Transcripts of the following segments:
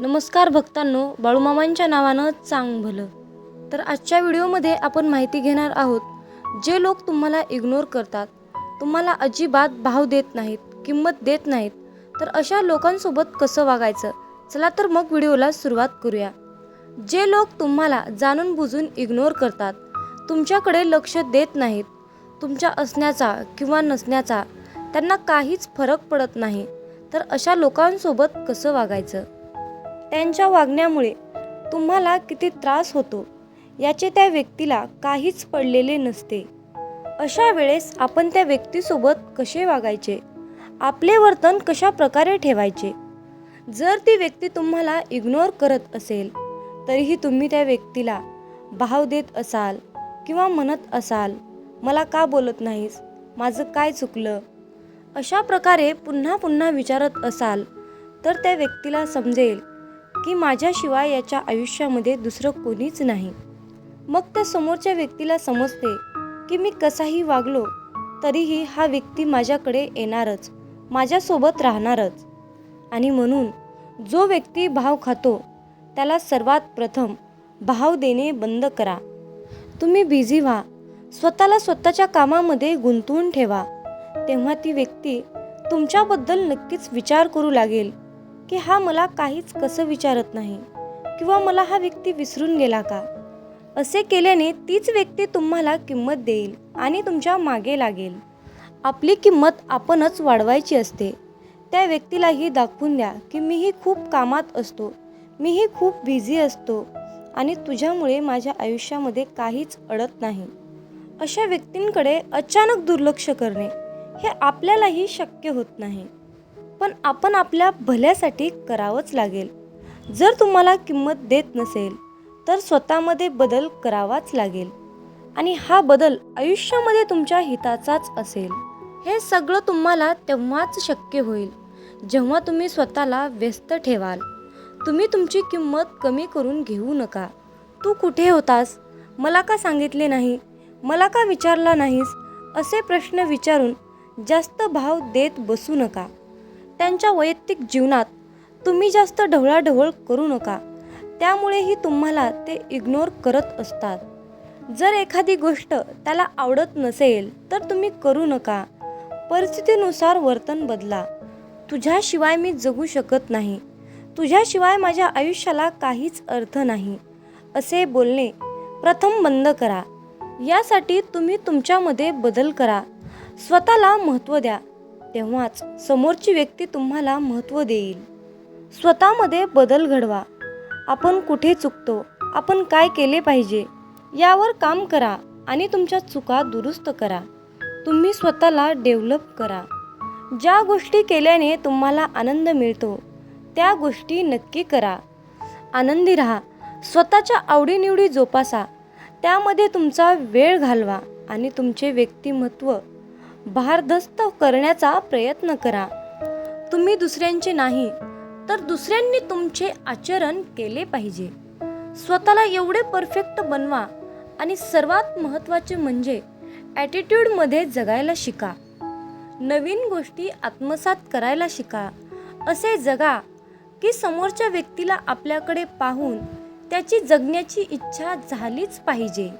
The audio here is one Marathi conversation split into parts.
नमस्कार भक्तांनो बाळूमामांच्या नावानं चांग भलं. तर आजच्या व्हिडिओमध्ये आपण माहिती घेणार आहोत जे लोक तुम्हाला इग्नोर करतात तुम्हाला अजिबात भाव देत नाहीत किंमत देत नाहीत तर अशा लोकांसोबत कसं वागायचं? चला तर मग व्हिडिओला सुरुवात करूया. जे लोक तुम्हाला जाणून बुजून इग्नोर करतात तुमच्याकडे लक्ष देत नाहीत तुमच्या असण्याचा किंवा नसण्याचा त्यांना काहीच फरक पडत नाही तर अशा लोकांसोबत कसं वागायचं? त्यांच्या वागण्यामुळे तुम्हाला किती त्रास होतो याचे त्या व्यक्तीला काहीच पडलेले नसते. अशा वेळेस आपण त्या व्यक्तीसोबत कसे वागायचे? आपले वर्तन कशा प्रकारे ठेवायचे? जर ती व्यक्ती तुम्हाला इग्नोर करत असेल तरीही तुम्ही त्या व्यक्तीला भाव देत असाल किंवा म्हणत असाल मला का बोलत नाहीस? माझं काय चुकलं? अशा प्रकारे पुन्हा पुन्हा विचारत असाल तर त्या व्यक्तीला समजेल की माझ्याशिवाय याच्या आयुष्यामध्ये दुसरं कोणीच नाही. मग त्या समोरच्या व्यक्तीला समजते की मी कसाही वागलो तरीही हा व्यक्ती माझ्याकडे येणारच माझ्यासोबत राहणारच. आणि म्हणून जो व्यक्ती भाव खातो त्याला सर्वात प्रथम भाव देणे बंद करा. तुम्ही बिझी व्हा स्वतःला स्वतःच्या कामामध्ये गुंतवून ठेवा. तेव्हा ती व्यक्ती तुमच्याबद्दल नक्कीच विचार करू लागेल. की हा मला काहीच कसं विचारत नाही? किंवा मला हा व्यक्ती विसरून गेला का? असे केल्याने तीच व्यक्ती तुम्हाला किंमत देईल आणि तुमच्या मागे लागेल. आपली किंमत आपणच वाढवायची असते. त्या व्यक्तीलाही दाखवून द्या की मीही खूप कामात असतो. मीही खूप बिझी असतो. आणि तुझ्यामुळे माझ्या आयुष्यामध्ये काहीच अडत नाही. अशा व्यक्तींकडे अचानक दुर्लक्ष करणे हे आपल्यालाही शक्य होत नाही. पण आपण आपल्या भल्यासाठी करावंच लागेल. जर तुम्हाला किंमत देत नसेल तर स्वतःमध्ये बदल करावाच लागेल. आणि हा बदल आयुष्यामध्ये तुमच्या हिताचाच असेल. हे सगळं तुम्हाला तेव्हाच शक्य होईल जेव्हा तुम्ही स्वतःला व्यस्त ठेवाल. तुम्ही तुमची किंमत कमी करून घेऊ नका. तू कुठे होतास? मला का सांगितले नाही? मला का विचारला नाहीस? असे प्रश्न विचारून जास्त भाव देत बसू नका. त्यांच्या वैयक्तिक जीवनात तुम्ही जास्त ढवळाढवळ करू नका. त्यामुळेही तुम्हाला ते इग्नोर करत असतात. जर एखादी गोष्ट त्याला आवडत नसेल तर तुम्ही करू नका. परिस्थितीनुसार वर्तन बदला. तुझ्याशिवाय मी जगू शकत नाही. तुझ्याशिवाय माझ्या आयुष्याला काहीच अर्थ नाही. असे बोलणे प्रथम बंद करा. यासाठी तुम्ही तुमच्यामध्ये बदल करा. स्वतःला महत्त्व द्या. तेव्हाच समोरची व्यक्ती तुम्हाला महत्त्व देईल. स्वतःमध्ये बदल घडवा. आपण कुठे चुकतो? आपण काय केले पाहिजे? यावर काम करा आणि तुमच्या चुका दुरुस्त करा. तुम्ही स्वतःला डेव्हलप करा. ज्या गोष्टी केल्याने तुम्हाला आनंद मिळतो त्या गोष्टी नक्की करा. आनंदी राहा. स्वतःच्या आवडीनिवडी जोपासा. त्यामध्ये तुमचा वेळ घालवा आणि तुमचे व्यक्तिमत्व भारदस्त करण्याचा प्रयत्न करा. तुम्ही दुसऱ्यांचे नाही तर दुसऱ्यांनी तुमचे आचरण केले पाहिजे. स्वतःला एवढे परफेक्ट बनवा आणि सर्वात महत्त्वाचे म्हणजे ॲटिट्यूडमध्ये जगायला शिका. नवीन गोष्टी आत्मसात करायला शिका. असे जगा की समोरच्या व्यक्तीला आपल्याकडे पाहून त्याची जगण्याची इच्छा झालीच पाहिजे.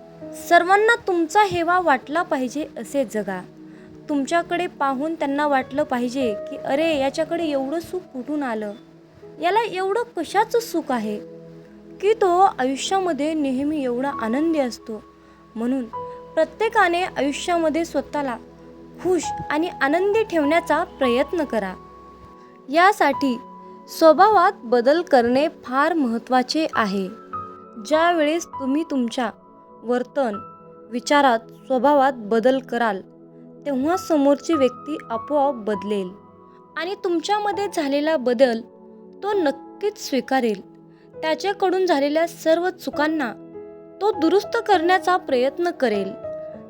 सर्वांना तुमचा हेवा वाटला पाहिजे असे जगा. तुमच्याकडे पाहून त्यांना वाटलं पाहिजे की अरे याच्याकडे एवढं सुख कुठून आलं? याला एवढं कशाचं सुख आहे? की तो आयुष्यामध्ये नेहमी एवढा आनंदी असतो. म्हणून प्रत्येकाने आयुष्यामध्ये स्वतःला खुश आणि आनंदी ठेवण्याचा प्रयत्न करा. यासाठी स्वभावात बदल करणे फार महत्त्वाचे आहे. ज्यावेळेस तुम्ही तुमच्या वर्तन विचारात स्वभावात बदल कराल तेव्हा समोरची व्यक्ती आपोआप बदलेल आणि तुमच्यामध्ये झालेला बदल तो नक्कीच स्वीकारेल. त्याच्याकडून झालेल्या सर्व चुकांना तो दुरुस्त करण्याचा प्रयत्न करेल.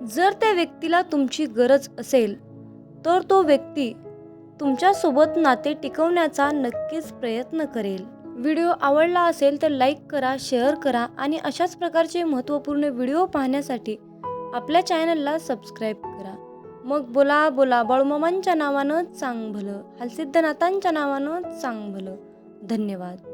जर त्या व्यक्तीला तुमची गरज असेल तर तो व्यक्ती तुमच्यासोबत नाते टिकवण्याचा नक्कीच प्रयत्न करेल. व्हिडिओ आवडला असेल तर लाईक करा शेअर करा आणि अशाच प्रकारचे महत्त्वपूर्ण व्हिडिओ पाहण्यासाठी आपल्या चॅनलला सबस्क्राईब करा. मग बोला बोला बाळूमामांच्या नावानं चांग भलं हलसिद्धनाथांच्या नावानं चांग भलं. धन्यवाद.